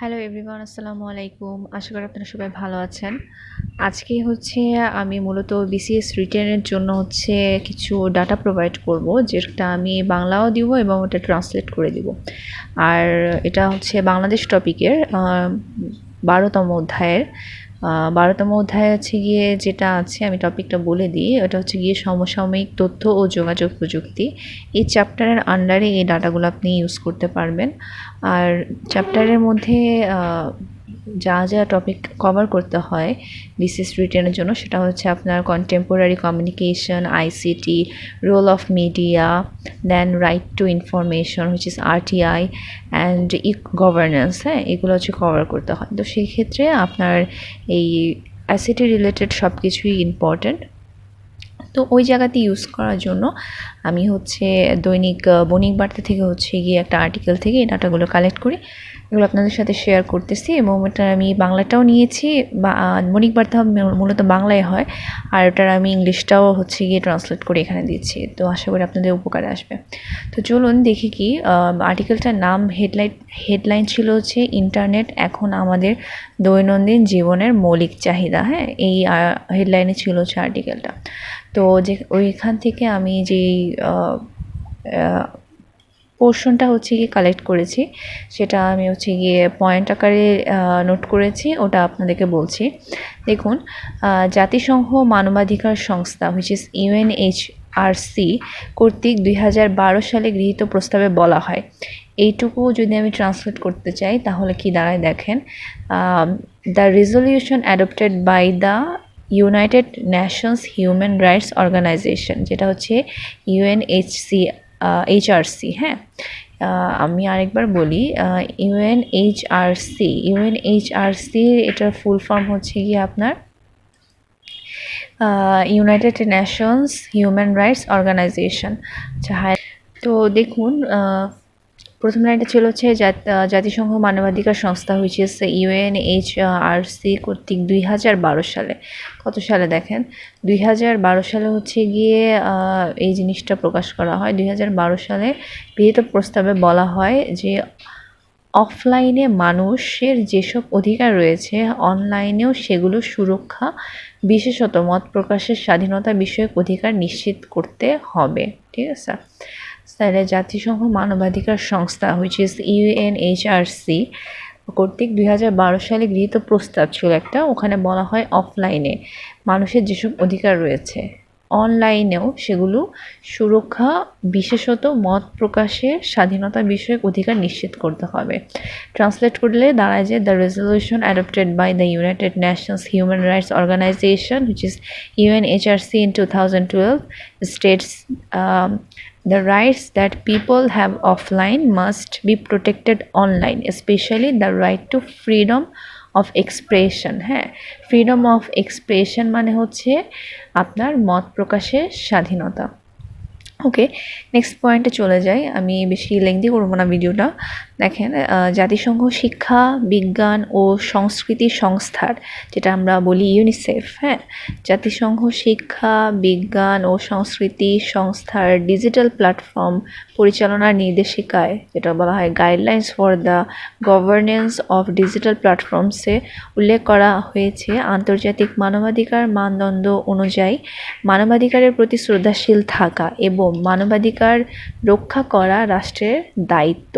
Hello everyone আসসালামু আলাইকুম আশা করি আপনারা সবাই ভালো আছেন। আজকে হচ্ছে আমি মূলত বিসিএস রিটার্নের জন্য হচ্ছে কিছু ডাটা প্রোভাইড করব, যেটা আমি বাংলাও দিব এবং ওটা ট্রান্সলেট করে দিব। আর এটা হচ্ছে বাংলাদেশ টপিকের বারোতম অধ্যায়ের। বারোতম অধ্যায় হচ্ছে গিয়ে যেটা আছে, আমি টপিকটা বলে দিই। ওটা হচ্ছে গিয়ে সমসাময়িক তথ্য ও যোগাযোগ প্রযুক্তি। এই চ্যাপ্টারের আন্ডারে এই ডাটাগুলো আপনি ইউজ করতে পারবেন। আর চ্যাপ্টারের মধ্যে যা যা টপিক কভার করতে হয় বিসিএস রিটেনের জন্য, সেটা হচ্ছে আপনার contemporary communication ICT role of media then right to information which is RTI and e governance হ্যাঁ এগুলো হচ্ছে কভার করতে হয়। তো সেই ক্ষেত্রে আপনার এই আইসিটি রিলেটেড সব কিছুই ইম্পর্ট্যান্ট তো ওই জায়গাতে ইউজ করার জন্য আমি হচ্ছে দৈনিক বণিক বার্তা থেকে হচ্ছে গিয়ে একটা আর্টিকেল থেকে এই ডাটাগুলো কালেক্ট করি। এগুলো আপনাদের সাথে শেয়ার করতেছি। এবং এটা আমি বাংলাটাও নিয়েছি, বা মনিক বার্তা মূলত বাংলায় হয়। আর ওটার আমি ইংলিশটাও হচ্ছে গিয়ে ট্রান্সলেট করে এখানে দিচ্ছি। তো আশা করি আপনাদের উপকারে আসবে। তো চলুন দেখি কি আর্টিকেলটার নাম হেডলাইন হেডলাইন ছিল হচ্ছে, ইন্টারনেট এখন আমাদের দৈনন্দিন জীবনের মৌলিক চাহিদা। হ্যাঁ এই হেডলাইনে ছিল হচ্ছে আর্টিকেলটা তো যে, ওইখান থেকে আমি যেই পোর্শনটা হচ্ছে গিয়ে কালেক্ট করেছি। সেটা আমি হচ্ছে গিয়ে পয়েন্ট আকারে নোট করেছি, ওটা আপনাদেরকে বলছি। দেখুন জাতিসংঘ মানবাধিকার সংস্থা হুইচ ইস ইউএনএইচ সি কর্তৃক দুই হাজার বারো সালে গৃহীত প্রস্তাবে বলা হয়। এইটুকু যদি আমি ট্রান্সলেট করতে চাই, তাহলে কি দাঁড়ায় দেখেন the resolution adopted by the United Nations human rights organization যেটা হচ্ছে ইউএনএইচসি এইচআরসি হ্যাঁ? আমি আরেকবার বলি ইউএন এইচআরসি ইউএন এইচআরসি এটার ফুল ফর্ম হচ্ছে কি আপনার? United Nations human rights organization আচ্ছা তো দেখুন প্রথম লাইনটা ছিল হচ্ছে জাতিসংঘ মানবাধিকার সংস্থা হয়েছে ইউএন এইচ আর সি কর্তৃক দুই হাজার বারো সালে। কত সালে দেখেন? দুই হাজার বারো সালে হচ্ছে গিয়ে এই জিনিসটা প্রকাশ করা হয়। দুই হাজার বারো সালে গৃহীত প্রস্তাবে বলা হয় যে, অফলাইনে মানুষের যেসব অধিকার রয়েছে, অনলাইনেও সেগুলো সুরক্ষা, বিশেষত মত প্রকাশের স্বাধীনতা বিষয়ক অধিকার নিশ্চিত করতে হবে। ঠিক আছে? তাহলে জাতিসংঘ মানবাধিকার সংস্থা হুইচ ইজ ইউএনএইচআরসি কর্তৃক দুই হাজার বারো সালে গৃহীত প্রস্তাব ছিল একটা। ওখানে বলা হয় অফলাইনে মানুষের যেসব অধিকার রয়েছে অনলাইনেও সেগুলো সুরক্ষা, বিশেষত মত প্রকাশের স্বাধীনতা বিষয়ক অধিকার নিশ্চিত করতে হবে। ট্রান্সলেট করলে দাঁড়ায় যে the resolution adopted by the United Nations human rights organization which is UNHRC in two thousand twelve states The rights that people have offline must be protected online, especially the right to freedom of expression হ্যাঁ freedom of expression মানে হচ্ছে আপনার মত প্রকাশের স্বাধীনতা okay next পয়েন্টে চলে যাই। আমি বেশি লেংদি করব না ভিডিওটা দেখেন জাতিসংঘ শিক্ষা, বিজ্ঞান ও সংস্কৃতি সংস্থার, যেটা আমরা বলি ইউনিসেফ হ্যাঁ? জাতিসংঘ শিক্ষা, বিজ্ঞান ও সংস্কৃতি সংস্থার ডিজিটাল প্ল্যাটফর্ম পরিচালনার নির্দেশিকায়, যেটা বলা হয় guidelines for the governance of digital প্ল্যাটফর্মসে উল্লেখ করা হয়েছে আন্তর্জাতিক মানবাধিকার মানদণ্ড অনুযায়ী। মানবাধিকারের প্রতি শ্রদ্ধাশীল থাকা এবং মানবাধিকার রক্ষা করা রাষ্ট্রের দায়িত্ব।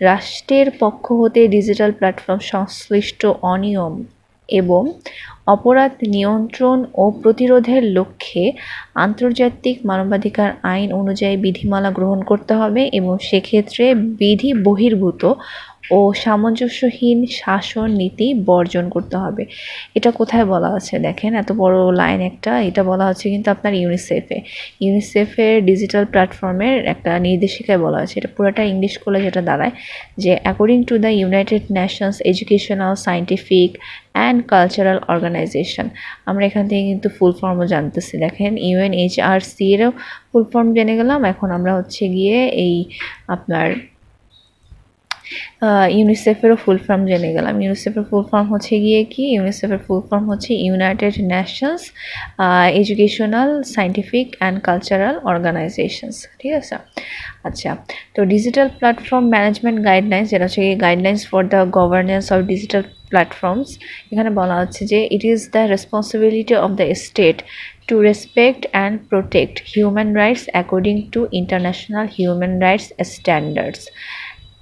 রাষ্ট্রের পক্ষ হতে ডিজিটাল প্ল্যাটফর্ম সংশ্লিষ্ট অনিয়ম এবং অপরাধ নিয়ন্ত্রণ ও প্রতিরোধের লক্ষ্যে আন্তর্জাতিক মানবাধিকার আইন অনুযায়ী বিধিমালা গ্রহণ করতে হবে এবং সেক্ষেত্রে বিধি বহির্ভূত ও সামঞ্জস্যহীন শাসন নীতি বর্জন করতে হবে। এটা কোথায় বলা আছে দেখেন? এত বড় লাইন একটা, এটা বলা হচ্ছে কিন্তু আপনার ইউনিসেফে ইউনিসেফের ডিজিটাল প্ল্যাটফর্মের একটা নির্দেশিকায় বলা আছে। এটা পুরোটা ইংলিশ করলে যেটা দাঁড়ায় যে according to the United Nations educational scientific and cultural organization আমরা এখান থেকে কিন্তু ফুল ফর্মও জানতেছি। দেখেন ইউএনএইচআরসি এরও ফুল ফর্ম জেনে গেলাম। এখন আমরা হচ্ছে গিয়ে এই আপনার ইউনিসেফেরও ফুল ফর্ম জেনে গেলাম। ইউনিসেফের ফুল ফর্ম হচ্ছে গিয়ে কি? ইউনিসেফের ফুল ফর্ম হচ্ছে United Nations educational scientific and cultural organizations ঠিক আছে? আচ্ছা তো ডিজিটাল প্ল্যাটফর্ম ম্যানেজমেন্ট গাইডলাইন্স যেটা হচ্ছে guidelines for the governance of digital platforms এখানে বলা হচ্ছে যে it is the responsibility of the state to respect and protect human rights according to international human rights standards.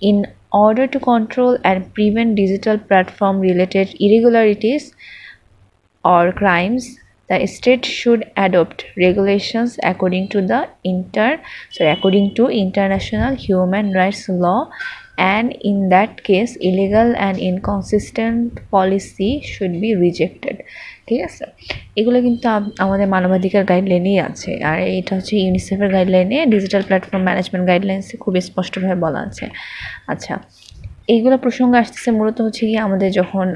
In order to control and prevent digital platform related irregularities or crimes, the state should adopt regulations according to the inter sorry according to international human rights law. And in that case illegal and inconsistent policy should be rejected ঠিক আছে? এগুলো কিন্তু আমাদের মানবাধিকার গাইডলাইনেই আছে। আর এটা হচ্ছে ইউনিসেফের গাইডলাইনে ডিজিটাল প্ল্যাটফর্ম ম্যানেজমেন্ট গাইডলাইন্সে খুব স্পষ্টভাবে বলা আছে। আচ্ছা এইগুলো প্রসঙ্গ আসতেছে মূলত হচ্ছে কি আমাদের যখন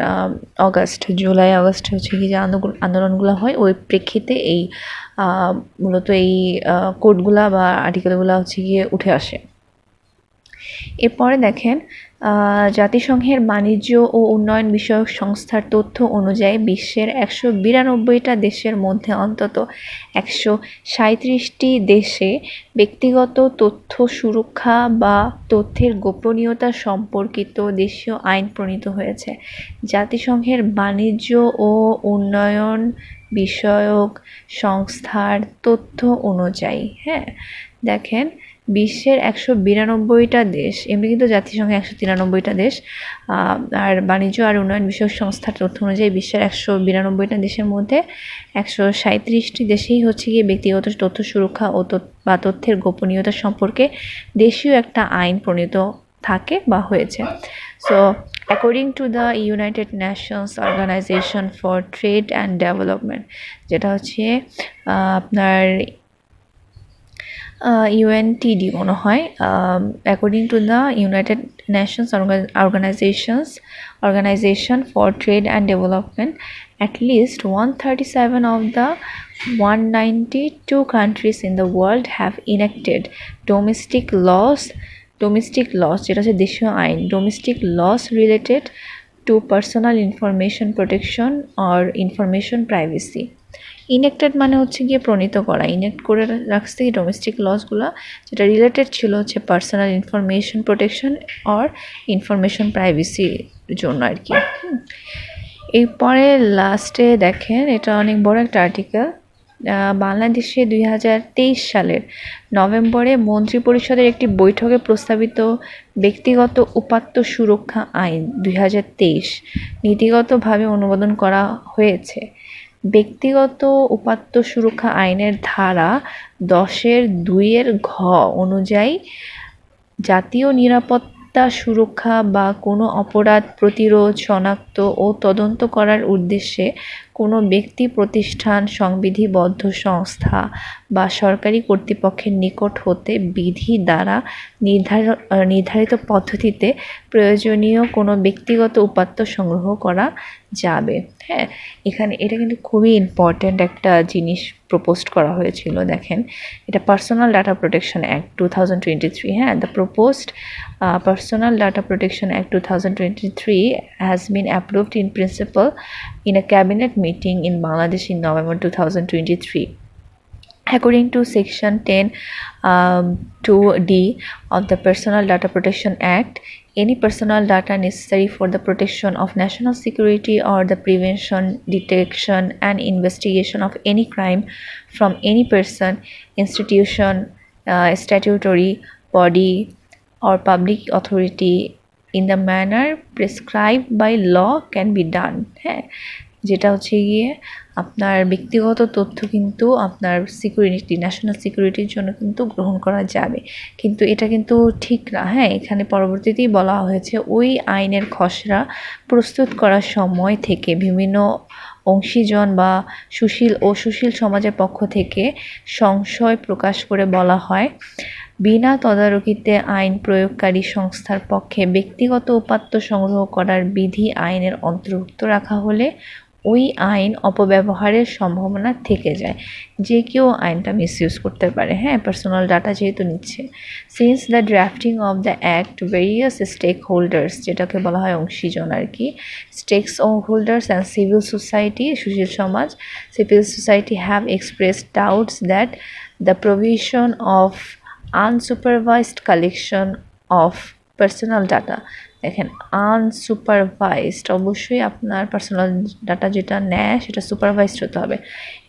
অগাস্ট জুলাই আগস্ট হচ্ছে কি যে আন্দোলনগুলো হয়, ওই প্রেক্ষিতে এই মূলত এই কোডগুলা বা আর্টিকেলগুলো হচ্ছে গিয়ে উঠে আসে। এরপরে দেখেন জাতিসংঘের বাণিজ্য ও উন্নয়ন বিষয়ক সংস্থার তথ্য অনুযায়ী বিশ্বের একশো বিরানব্বইটা দেশের মধ্যে অন্তত একশো সাঁত্রিশটি দেশে ব্যক্তিগত তথ্য সুরক্ষা বা তথ্যের গোপনীয়তা সম্পর্কিত দেশীয় আইন প্রণীত হয়েছে। জাতিসংঘের বাণিজ্য ও উন্নয়ন বিষয়ক সংস্থার তথ্য অনুযায়ী হ্যাঁ? দেখেন, বিশ্বের একশো বিরানব্বইটা দেশ, এমনি কিন্তু জাতিসংঘে একশো তিরানব্বইটা দেশ আর বাণিজ্য আর উন্নয়ন বিষয়ক সংস্থার তথ্য অনুযায়ী বিশ্বের একশো বিরানব্বইটা দেশের মধ্যে একশো সাঁত্রিশটি দেশেই হচ্ছে গিয়ে ব্যক্তিগত তথ্য সুরক্ষা ও বা তথ্যের গোপনীয়তা সম্পর্কে দেশীয় একটা আইন প্রণীত থাকে বা হয়েছে। So according to the United Nations organization for trade and development যেটা হচ্ছে আপনার ইউএনটিডি মনে হয় according to the United Nations organizations organization for trade and development at least one at least 137 of the 192 countries in the world have enacted domestic laws domestic laws যেটা হচ্ছে দেশীয় আইন domestic laws related to personal information protection or information privacy enacted মানে হচ্ছে গিয়ে প্রণীত করা। ইনেক্ট করে রাখছে ডোমেস্টিক লসগুলো যেটা রিলেটেড ছিল হচ্ছে personal information protection or information প্রাইভেসির জন্য আর কি। এরপরে লাস্টে দেখেন, এটা অনেক বড় একটা আর্টিকেল বাংলাদেশে দুই হাজার তেইশ সালের নভেম্বরে মন্ত্রিপরিষদের একটি বৈঠকে প্রস্তাবিত ব্যক্তিগত উপাত্ত সুরক্ষা আইন দুই হাজার তেইশ নীতিগতভাবে অনুমোদন করা হয়েছে। ব্যক্তিগত উপাত্ত সুরক্ষা আইনের ধারা দশের দুইয়ের ঘ অনুযায়ী জাতীয় নিরাপত্তা সুরক্ষা বা কোনো অপরাধ প্রতিরোধ, শনাক্ত ও তদন্ত করার উদ্দেশ্যে কোনো ব্যক্তি, প্রতিষ্ঠান, সংবিধিবদ্ধ সংস্থা বা সরকারি কর্তৃপক্ষের নিকট হতে বিধি দ্বারা নির্ধার নির্ধারিত পদ্ধতিতে প্রয়োজনীয় কোনো ব্যক্তিগত উপাত্ত সংগ্রহ করা যাবে হ্যাঁ এখানে এটা কিন্তু খুবই ইম্পর্ট্যান্ট একটা জিনিস প্রপোজড করা হয়েছিল দেখেন এটা personal data protection act two thousand twenty three হ্যাঁ the proposed personal data protection act two thousand twenty three has been approved in principle in a cabinet meeting in Bangladesh in November 2023. According to Section 10 um, 2D of the Personal Data Protection Act, any personal data necessary for the protection of national security or the prevention, detection, and investigation of any crime from any person, institution, uh, statutory body, or public authority in the manner prescribed by law can be done. যেটা হচ্ছে গিয়ে আপনার ব্যক্তিগত তথ্য কিন্তু আপনার security national সিকিউরিটির জন্য কিন্তু গ্রহণ করা যাবে। কিন্তু এটা কিন্তু ঠিক না হ্যাঁ? এখানে পরবর্তীতেই বলা হয়েছে, ওই আইনের খসড়া প্রস্তুত করার সময় থেকে বিভিন্ন অংশীজন বা সুশীল ও সুশীল সমাজের পক্ষ থেকে সংশয় প্রকাশ করে বলা হয়, বিনা তদারকিতে আইন প্রয়োগকারী সংস্থার পক্ষে ব্যক্তিগত উপাত্ত সংগ্রহ করার বিধি আইনের অন্তর্ভুক্ত রাখা হলে ওই আইন অপব্যবহারের সম্ভাবনা থেকে যায়। যে কেউ আইনটা মিসইউজ করতে পারে। হ্যাঁ পার্সোনাল ডাটা যেহেতু নিচ্ছে। Since the drafting of the act various stakeholders যেটাকে বলা হয় অংশীজন আর কি stakes holders and civil society সুশীল সমাজ civil society have express doubts that the provision of unsupervised collection of personal data দেখেন আনসুপারভাইজড অবশ্যই আপনার পার্সোনাল ডাটা যেটা নেয় সেটা সুপারভাইজড হতে হবে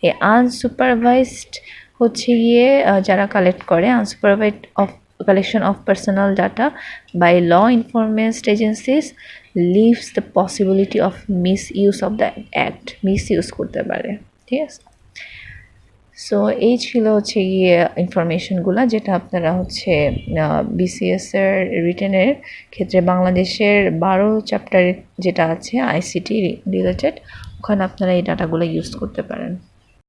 এই আনসুপারভাইজড হচ্ছে গিয়ে যারা কালেক্ট করে unsupervised of collection of personal data by law enforcement agencies leaves the possibility of misuse of the act misuse করতে পারে ঠিক আছে সো এই ছিল হচ্ছে গিয়ে ইনফরমেশনগুলো যেটা আপনারা হচ্ছে বিসিএস এর রিটেনের ক্ষেত্রে বাংলাদেশের বারো চ্যাপ্টার যেটা আছে আইসিটি রিলেটেড ওখানে আপনারা এই ডাটাগুলো ইউজ করতে পারেন।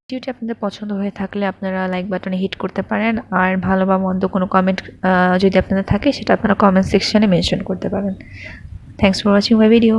ভিডিওটি আপনাদের পছন্দ হয়ে থাকলে আপনারা লাইক বাটনে হিট করতে পারেন, আর ভালো বা মন্দ কোনো কমেন্ট যদি আপনাদের থাকে, সেটা আপনারা কমেন্ট সেকশানে মেনশন করতে পারেন। Thanks for watching my video